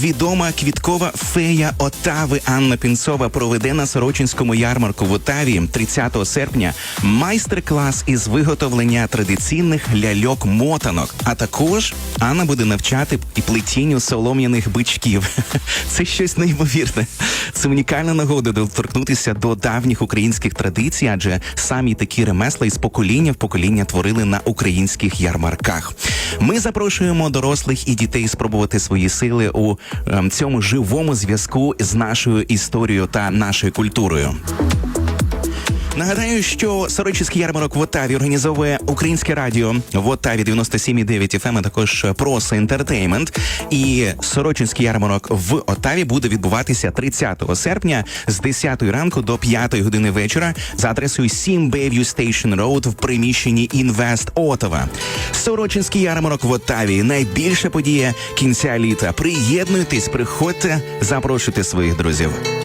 Відома квіткова фея Отави Анна Пінцова проведе на Сорочинському ярмарку в Отаві 30 серпня майстер-клас із виготовлення традиційних ляльок-мотанок. А також Анна буде навчати і плетінню солом'яних бичків. Це щось неймовірне. Це унікальна нагода доторкнутися до давніх українських традицій, адже самі такі ремесла із покоління в покоління творили на українських ярмарках. Ми запрошуємо дорослих і дітей спробувати свої сили у ем, цьому живому зв'язку з нашою історією та нашою культурою. Нагадаю, що Сорочинський ярмарок в Отаві організовує українське радіо в Отаві 97,9 FM, а також Проса Інтертеймент. І Сорочинський ярмарок в Отаві буде відбуватися 30 серпня з 10 ранку до 5 години вечора за адресою 7 Bayview Station Road в приміщенні Інвест Отава. Сорочинський ярмарок в Отаві найбільша подія кінця літа. Приєднуйтесь, приходьте, запрошуйте своїх друзів.